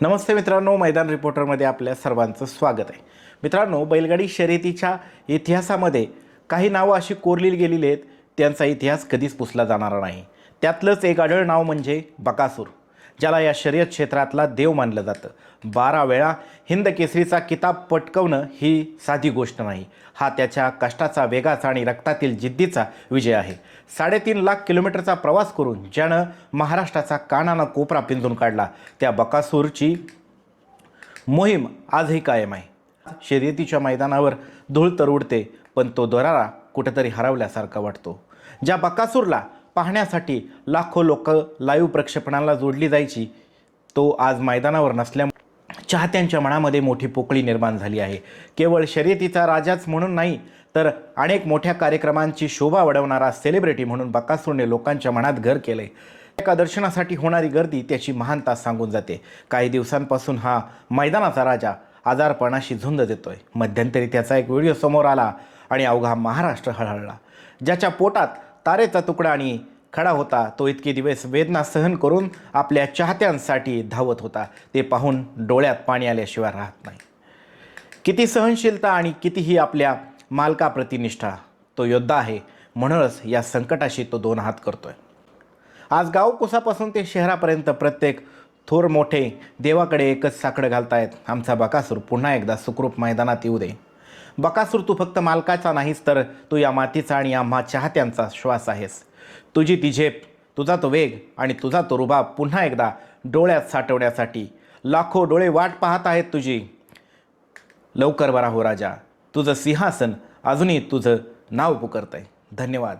नमस्ते मित्रांनो मैदान रिपोर्टरमध्ये आपल्या सर्वांचं स्वागत आहे. मित्रांनो बैलगाडी शर्यतीच्या इतिहासामध्ये काही नावं अशी कोरली गेलेली आहेत त्यांचा इतिहास कधीच पुसला जाणारा नाही. त्यातलंच एक आढळ नाव म्हणजे बकासूर. ज्याला या शर्यत क्षेत्रातला देव मानलं जातं. बारा वेळा हिंद केसरीचा किताब पटकवणं ही साधी गोष्ट नाही. हा त्याच्या कष्टाचा वेगाचा आणि रक्तातील जिद्दीचा विजय आहे. साडेतीन लाख किलोमीटरचा प्रवास करून ज्यानं महाराष्ट्राचा कानाना कोपरा पिंजून काढला त्या बकासूरची मोहीम आजही कायम आहे. शर्यतीच्या मैदानावर धूळ तर उडते पण तो दरारा कुठेतरी हरवल्यासारखा वाटतो. ज्या बकासूरला पाहण्यासाठी लाखो लोक लाईव्ह प्रक्षेपणाला जोडली जायची. तो आज मैदानावर नसल्यामुळे चाहत्यांच्या मनामध्ये मोठी पोकळी निर्माण झाली आहे. केवळ शर्यतीचा राजाच म्हणून नाही तर अनेक मोठ्या कार्यक्रमांची शोभा वाढवणारा सेलिब्रिटी म्हणून बकासूरने लोकांच्या मनात घर केले एका दर्शनासाठी होणारी गर्दी त्याची महानता सांगून जाते. काही दिवसांपासून हा मैदानाचा राजा आजारपणाशी झुंज देतोय. मध्यंतरी त्याचा एक व्हिडिओ समोर आला आणि अवघा महाराष्ट्र हळहळला. ज्याच्या पोटात तारेचा तुकडा आणि खडा होता तो इतके दिवस वेदना सहन करून आपल्या चाहत्यांसाठी धावत होता. ते पाहून डोळ्यात पाणी आल्याशिवाय राहत नाही. किती सहनशीलता आणि कितीही आपल्या मालकाप्रती निष्ठा तो योद्धा आहे म्हणूनच या संकटाशी तो दोन हात करतोय. आज गावकुसापासून ते शहरापर्यंत प्रत्येक थोर मोठे देवाकडे एकच साकडं घालतायत. आमचा बकासूर पुन्हा एकदा सुखरूप मैदानात येऊ दे. बकासूर तू फक्त मालकाचा नाहीस तर तू या मातीचा आणि आम्हा चाहत्यांचा श्वास आहेस. तुझी ती झेप तुझा तो वेग आणि तुझा तो रुबाब पुन्हा एकदा डोळ्यात साठवण्यासाठी लाखो डोळे वाट पाहत आहेत तुझी. लवकर बरा हो राजा. तुझं सिंहासन अजूनही तुझं नाव पुकारतंय. धन्यवाद.